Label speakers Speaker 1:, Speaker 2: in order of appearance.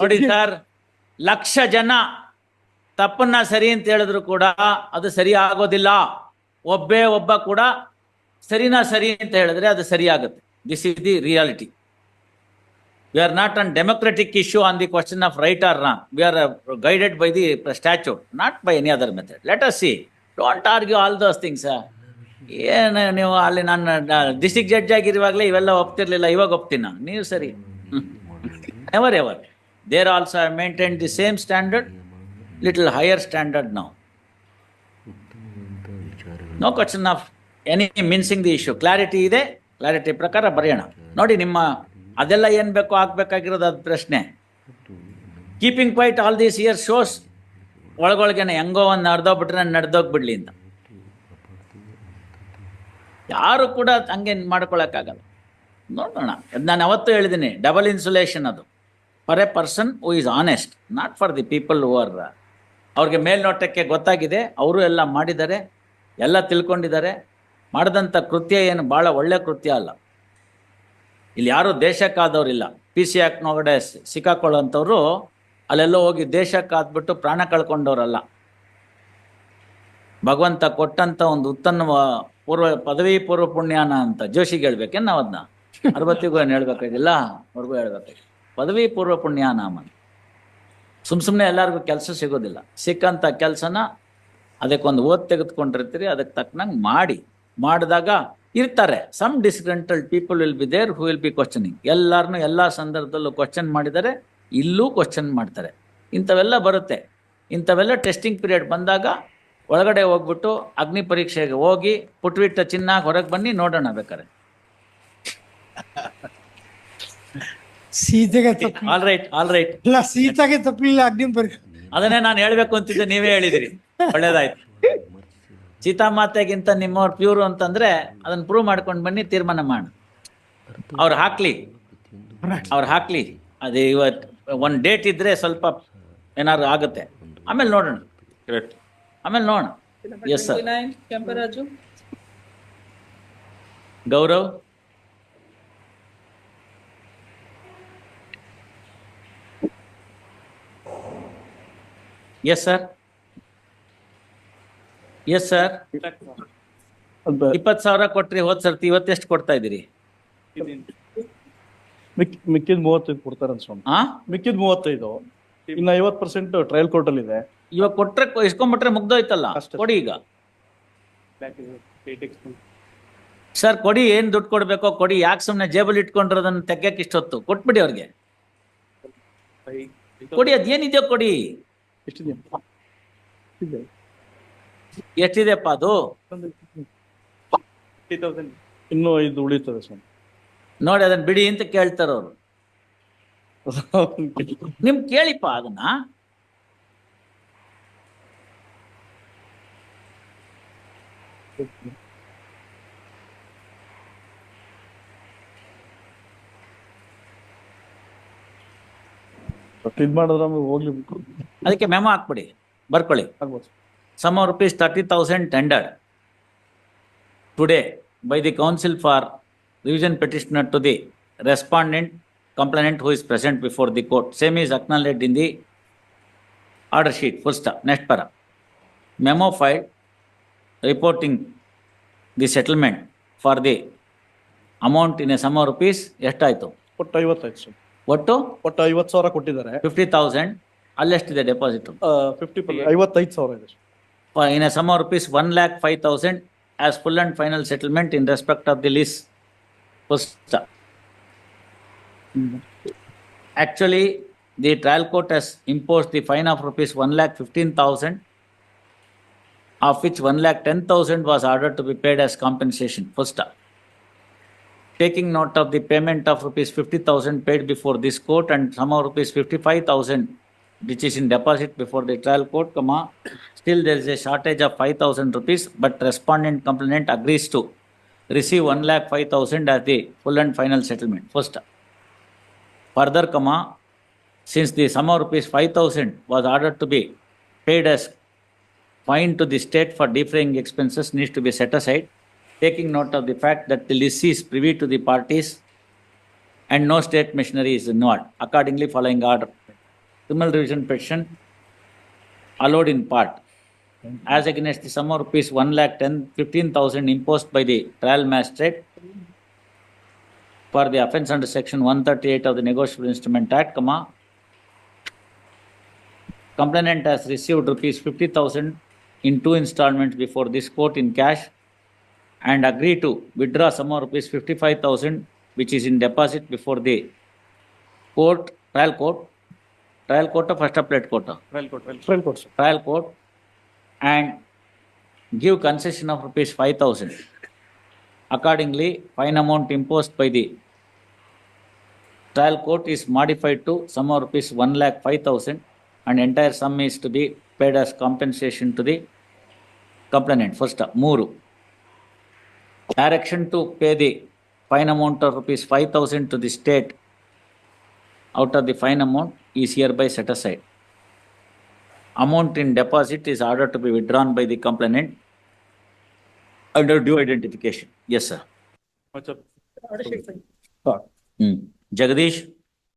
Speaker 1: ನೋಡಿ ಸರ್, ಲಕ್ಷ ಜನ ತಪ್ಪನ್ನ ಸರಿ ಅಂತ ಹೇಳಿದ್ರು ಕೂಡ ಅದು ಸರಿ ಆಗೋದಿಲ್ಲ. ಒಬ್ಬೇ ಒಬ್ಬ ಕೂಡ ಸರಿನಾ ಸರಿ ಅಂತ ಹೇಳಿದ್ರೆ ಅದು ಸರಿ ಆಗುತ್ತೆ. This is the reality we are not undemocratic issue on the question of right or wrong we are guided by the statute not by any other method let us see don't argue all those things ಏನು ನೀವು ಅಲ್ಲಿ ನಾನು district judge ಆಗಿರುವಾಗಲೇ ಇವೆಲ್ಲ ಒಪ್ತಿರ್ಲಿಲ್ಲ, ಇವಾಗ ಒಪ್ತೀನ ನೀವು ಸರಿ. Ever ever there also maintain the same standard little higher standard ನಾವು no question of any mincing the issue clarity ಇದೆ ಕ್ಲಾರಿಟಿ ಪ್ರಕಾರ ಬರೆಯೋಣ. ನೋಡಿ ನಿಮ್ಮ ಅದೆಲ್ಲ ಏನು ಬೇಕೋ ಆಗ್ಬೇಕಾಗಿರೋದು ಅದು ಪ್ರಶ್ನೆ. Keeping quiet all these year shows ಒಳಗೊಳಗೇನೆ ಹೆಂಗೋ ಒಂದು ನಡೆದೋಗ್ಬಿಟ್ರೆ ನಡೆದೋಗ್ಬಿಡ್ಲಿ ಅಂತ. ಯಾರು ಕೂಡ ಹಂಗೆ ಮಾಡ್ಕೊಳ್ಳೋಕ್ಕಾಗಲ್ಲ ನೋಡೋಣ, ನಾನು ಅವತ್ತು ಹೇಳಿದ್ದೀನಿ ಡಬಲ್ ಇನ್ಸುಲೇಷನ್ ಅದು. For a person who is honest not for the people who are ಅವ್ರಿಗೆ ಮೇಲ್ನೋಟಕ್ಕೆ ಗೊತ್ತಾಗಿದೆ, ಅವರು ಎಲ್ಲ ಮಾಡಿದ್ದಾರೆ, ಎಲ್ಲ ತಿಳ್ಕೊಂಡಿದ್ದಾರೆ ಮಾಡಿದಂಥ ಕೃತ್ಯ ಏನು ಭಾಳ ಒಳ್ಳೆ ಕೃತ್ಯ ಅಲ್ಲ. ಇಲ್ಲಿ ಯಾರು ದೇಶಕ್ಕಾದವ್ರಿಲ್ಲ. ಪಿ ಸಿ ಆಕ್ನೊಳಗಡೆ ಸಿಕ್ಕಾಕೊಳ್ಳೋಂಥವ್ರು ಅಲ್ಲೆಲ್ಲೋ ಹೋಗಿ ದೇಶಕ್ಕಾದ್ಬಿಟ್ಟು ಪ್ರಾಣ ಕಳ್ಕೊಂಡವರಲ್ಲ. ಭಗವಂತ ಕೊಟ್ಟಂತ ಒಂದು ಉತ್ತಮ ಪೂರ್ವ ಪದವಿ ಪೂರ್ವ ಪುಣ್ಯಾನ ಅಂತ ಜೋಶಿಗೆ ಹೇಳ್ಬೇಕೇನು ನಾವು ಅದನ್ನ ಅರವತ್ತಿಗೂ ಏನು ಹೇಳ್ಬೇಕಾಗಿಲ್ಲ? ಅವ್ರಿಗೂ ಹೇಳ್ಬೇಕಾಗಿ ಪದವಿ ಪೂರ್ವ ಪುಣ್ಯಾನಾಮ ಸುಮ್ ಸುಮ್ಮನೆ ಎಲ್ಲರಿಗೂ ಕೆಲಸ ಸಿಗೋದಿಲ್ಲ. ಸಿಕ್ಕಂಥ ಕೆಲಸನ ಅದಕ್ಕೊಂದು ಓದ್ ತೆಗೆದುಕೊಂಡಿರ್ತೀರಿ ಅದಕ್ಕೆ ತಕ್ಕನಂಗೆ ಮಾಡಿ. ಮಾಡಿದಾಗ ಇರ್ತಾರೆ. Some disgruntled people will be there who will be questioning ಎಲ್ಲರನ್ನೂ ಎಲ್ಲ ಸಂದರ್ಭದಲ್ಲೂ ಕ್ವಶನ್ ಮಾಡಿದರೆ, ಇಲ್ಲೂ ಕ್ವಶನ್ ಮಾಡ್ತಾರೆ. ಇಂಥವೆಲ್ಲ ಬರುತ್ತೆ. ಇಂಥವೆಲ್ಲ ಟೆಸ್ಟಿಂಗ್ ಪೀರಿಯಡ್ ಬಂದಾಗ ಒಳಗಡೆ ಹೋಗ್ಬಿಟ್ಟು ಅಗ್ನಿ ಪರೀಕ್ಷೆಗೆ ಹೋಗಿ ಪುಟ್ಬಿಟ್ಟ ಚಿನ್ನ ಹೊರಗೆ ಬನ್ನಿ ನೋಡೋಣ ಬೇಕಾರೆ.
Speaker 2: ಸೀತೆಗೆ
Speaker 1: ಆಲ್ ರೈಟ್ ಆಲ್ ರೈಟ್
Speaker 2: ಇಲ್ಲ ಸೀತಾಗೆ ತಪ್ಪಲಿಲ್ಲ ಅಗ್ನಿ ಪರೀಕ್ಷೆ.
Speaker 1: ಅದನ್ನೇ ನಾನು ಹೇಳ್ಬೇಕು ಅಂತಿದ್ದೆ ನೀವೇ ಹೇಳಿದಿರಿ. ಒಳ್ಳೇದಾಯ್ತು. ಸೀತಾಮಾತೆಗಿಂತ ನಿಮ್ಮವ್ರ ಪ್ಯೂರ್ ಅಂತಂದ್ರೆ ಅದನ್ನ ಪ್ರೂವ್ ಮಾಡ್ಕೊಂಡು ಬನ್ನಿ ತೀರ್ಮಾನ ಮಾಡ. ಅವ್ರು ಹಾಕ್ಲಿ. ಅವ್ರು ಹಾಕ್ಲಿ. ಅದು ಇವತ್ತು ಒಂದು ಡೇಟ್ ಇದ್ರೆ ಸ್ವಲ್ಪ ಏನಾದ್ರು ಆಗುತ್ತೆ. ಆಮೇಲೆ ನೋಡೋಣ. ಆಮೇಲೆ ನೋಡೋಣ. Yes sir
Speaker 3: Kemparaju
Speaker 1: Gaurav? Yes sir yes sir ಇಪ್ಪತ್ತು ಸಾವಿರ ಕೊಟ್ರಿ ಹೋದ್ ಸರ್ತಿ ಇವತ್ತೆಷ್ಟು ಕೊಡ್ತಾ ಇದ್ದೀರಿ?
Speaker 4: ಮಿಕ್ ಮಿಕ್ಕಿದ ಮೂವತ್ತೈದು ಕೊಡ್ತಾರೆ ಸ್ವಾಮಿ.
Speaker 1: ಆ?
Speaker 4: ಮಿಕ್ಕಿದ ಮೂವತ್ತೈದು. ಇನ್ನ ಐವತ್ತು ಪರ್ಸೆಂಟ್ ಟ್ರಯಲ್ ಕೋರ್ಟ್ ಅಲ್ಲಿ ಇದೆ.
Speaker 1: ಇವಾಗ ಕೊಟ್ರೆ ಇಸ್ಕೊಂಡ್ಬಿಟ್ರೆ ಮುಗ್ದೋಯ್ತಲ್ಲ?
Speaker 4: ಅಷ್ಟೇ.
Speaker 1: ಕೊಡಿ ಈಗ. ಸರ್ ಕೊಡಿ ಏನ್ ದುಡ್ಡು ಕೊಡ್ಬೇಕೋ ಕೊಡಿ. ಯಾಕೆ ಸುಮ್ನೆ ಜೇಬಲ್ ಇಟ್ಕೊಂಡಿರೋದನ್ನ ತೆಗ್ಯಕ್ಕೆ ಇಷ್ಟೊತ್ತು? ಕೊಟ್ಬಿಡಿ ಅವ್ರಿಗೆ. ಕೊಡಿ ಅದೇನಿದೆಯೋ ಕೊಡಿ.
Speaker 4: ಎಷ್ಟಿದೆ.
Speaker 1: ಎಷ್ಟಿದೆಪ್ಪ ಅದು?
Speaker 4: ಇನ್ನೂ ಐದು ಉಳಿತದೆ ಸ್ವಾಮಿ.
Speaker 1: ನೋಡಿ ಅದನ್ನ ಬಿಡಿ ಅಂತ ಕೇಳ್ತಾರ ಅವರು. ನಿಮ್ ಕೇಳಿಪ್ಪ ಅದನ್ನ.
Speaker 4: ಪಿನ್ ಮಾಡೋದು ಹೋಗ್ಲಿಕ್ಕೆ
Speaker 1: ಅದಕ್ಕೆ ಮೆಮೊ ಹಾಕ್ಕೊಡಿ ಬರ್ಕೊಳ್ಳಿ.
Speaker 4: ಬರ್ಬೋದು
Speaker 1: sum of rupees thirty thousand tender today by the council for revision petitioner to the respondent complainant who is present before the court same is acknowledged in the order sheet full stop next para memo file reporting the settlement for the amount in a sum of rupees ಎಷ್ಟಾಯಿತು?
Speaker 4: ಪುಟ್ಟ ಐವತ್ತು ಐದು
Speaker 1: ಒಟ್ಟು
Speaker 4: ಒಟ್ಟು ಐವತ್ತು ಸಾವಿರ ಕೊಟ್ಟಿದ್ದಾರೆ
Speaker 1: fifty thousand ಅಲ್ಲೆಷ್ಟಿದೆ ಡೆಪಾಸಿಟ್
Speaker 4: ಫಿಫ್ಟಿ ಐವತ್ತೈದು ಸಾವಿರ ಇದೆ
Speaker 1: for in a sum of rupees one lakh five thousand as full and final settlement in respect of the lease. First, actually, the trial court has imposed the fine of rupees one lakh fifteen thousand, of which one lakh ten thousand was ordered to be paid as compensation. Taking note of the payment of rupees fifty thousand paid before this court and of rupees fifty-five thousand which is in deposit before the trial court, comma, still there is a shortage of five thousand rupees, but respondent complainant agrees to receive one lakh five thousand as the full and final settlement. First, further, comma, since the sum of rupees five thousand was ordered to be paid as fine to the state for defraying expenses needs to be set aside, taking note of the fact that the lessee is privy to the parties and no state machinery is involved. Accordingly, following order criminal revision petition allowed in part as against the sum of rupees one lakh ten, fifteen thousand imposed by the trial magistrate for the offence under section one thirty-eight of the Negotiable Instrument Act, comma, complainant has received rupees fifty thousand in two installments before this court in cash and agree to withdraw some of rupees 55,000 which is in deposit before the court, trial court, trial court or first appellate court?
Speaker 4: Trial court, trial, trial court. Sir.
Speaker 1: Trial court and give concession of rupees 5,000. Accordingly, fine amount imposed by the trial court is modified to sum of rupees 1 lakh 5,000 and entire sum is to be paid as compensation to the complainant. First, Muru. Direction to pay the fine amount of rupees five thousand to the state out of the fine amount is hereby set aside amount in deposit is ordered to be withdrawn by the complainant under due identification. Yes, sir.
Speaker 4: Sir
Speaker 1: Hmm. Jagadish?